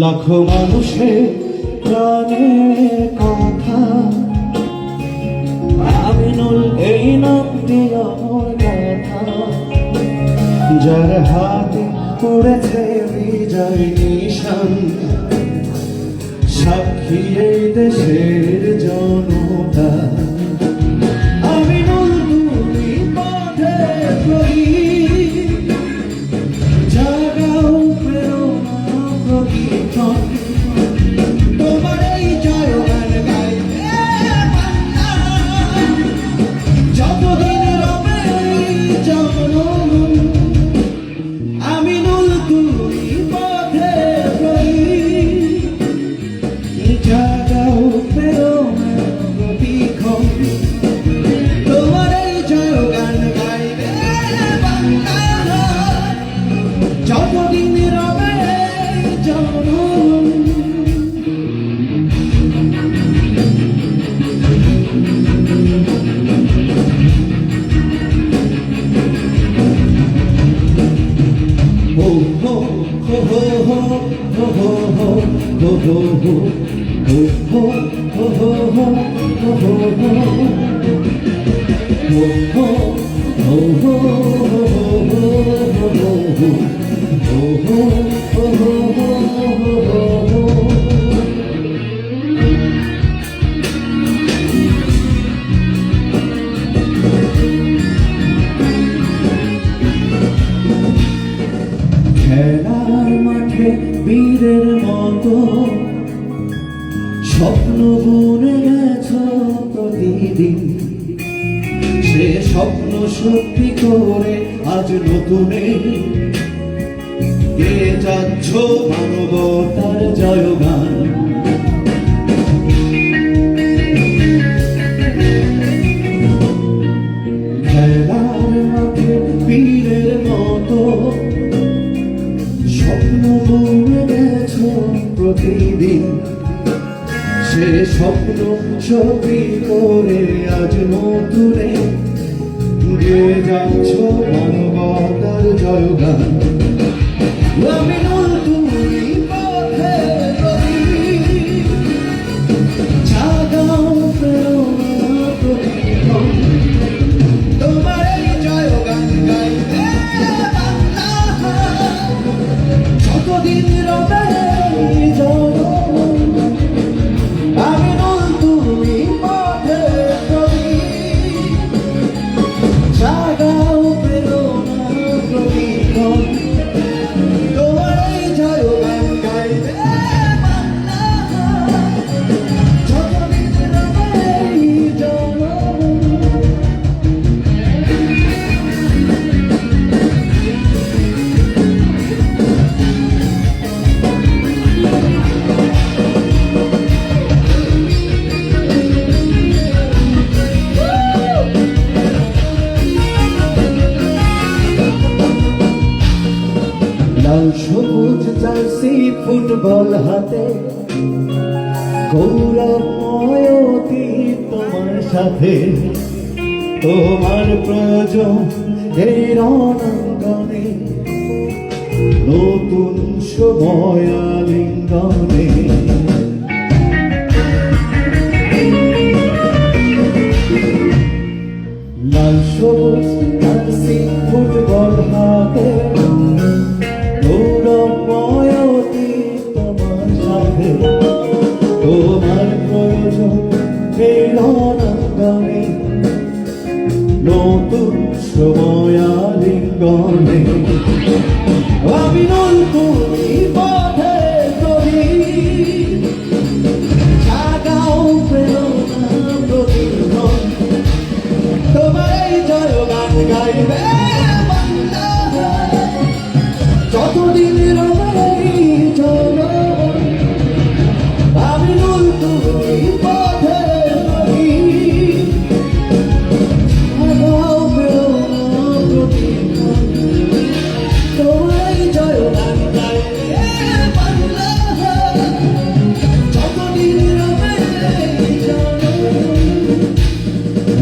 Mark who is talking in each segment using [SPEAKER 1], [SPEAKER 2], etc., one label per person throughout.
[SPEAKER 1] লাখো মানুষের প্রাণে কথা। আমিনুল এই নামটি আমার কথা। যার হাতে পড়েছে বিজয় নিশান পাখি এই দেশের জনতা। আমি নতুনি পথে প্রতি খেলার মাঠে বীরের মতো স্বপ্ন বুনে সে স্বপ্ন সত্যি করে আজ নতুনে। গে যাচ্ছ মানবতার জয়গান? প্রতিদিন। স্বপ্ন ছবি করে আজ নতুনে। গে যাচ্ছ মানবতার জয়গান। ফুটবল হাতে। গৌরবময় অতীত তোমার সাথে। তোমার প্রয়োজন এই রণাঙ্গনে। নতুন সময় আলিঙ্গনে। লাল সবুজ মনে। আমি নল তুমি পথে করি। জাগাও প্রেরণা প্রতিদিন তোমার এই জয় গান গাইবে যতদিন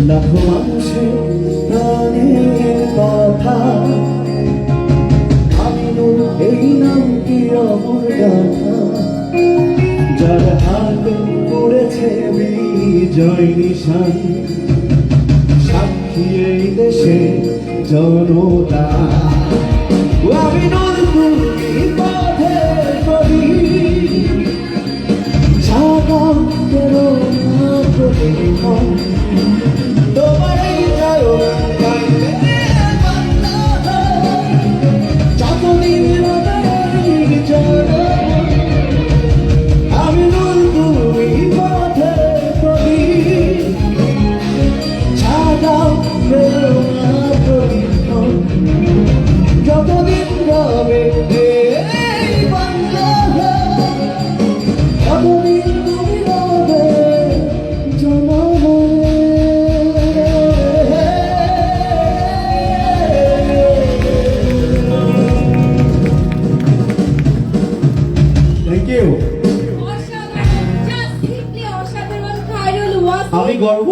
[SPEAKER 1] লাখো মানুষের প্রাণের কথা আমি নূর এই নাম কি অমর গাথা যার হাতে পড়েছে বিজয় নিশান সাক্ষী এই দেশে জনতা আমি নতুন পথে করি সাগর তেরো প্রতিক্ষণ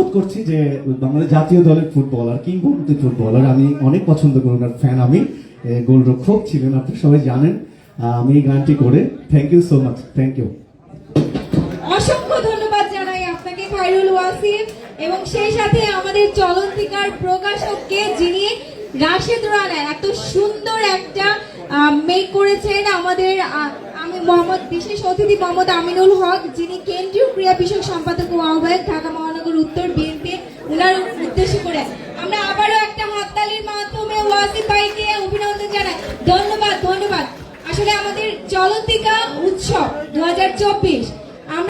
[SPEAKER 1] গর্ববোধ করছি যে বাংলাদেশ জাতীয় দলের ফুটবলার, কিংবদন্তি ফুটবলার, আমি অনেক পছন্দ করি ওনার ফ্যান আমি গোলরক্ষক ছিলেন আপনি সবাই জানেন আমি এই গানটি করে thank you so much thank you
[SPEAKER 2] অসংখ্য ধন্যবাদ জানাই আপনাকে, খায়রুল ওয়াসিম, এবং সেই সাথে আমাদের চলন্তিকার প্রকাশককে যিনি রাশেদ রানা, এত সুন্দর একটা মেক করেছেন আমাদের মোহাম্মদ বিশেষ অতিথি মোহাম্মদ আমিনুল হক, যিনি কেন্দ্রীয় ক্রীড়া বিষয়ক সম্পাদক ও আহ্বায়ক ঢাকা মহানগর উত্তর বিএনপি ওনার উদ্দেশ্য করে। আমরা আবারও একটা হাততালির মাধ্যমে ওয়াসিফ ভাইকে অভিনন্দন জানাই। ধন্যবাদ ধন্যবাদ। আসলে আমাদের চলন্তিকা উৎসব দু হাজার চব্বিশ।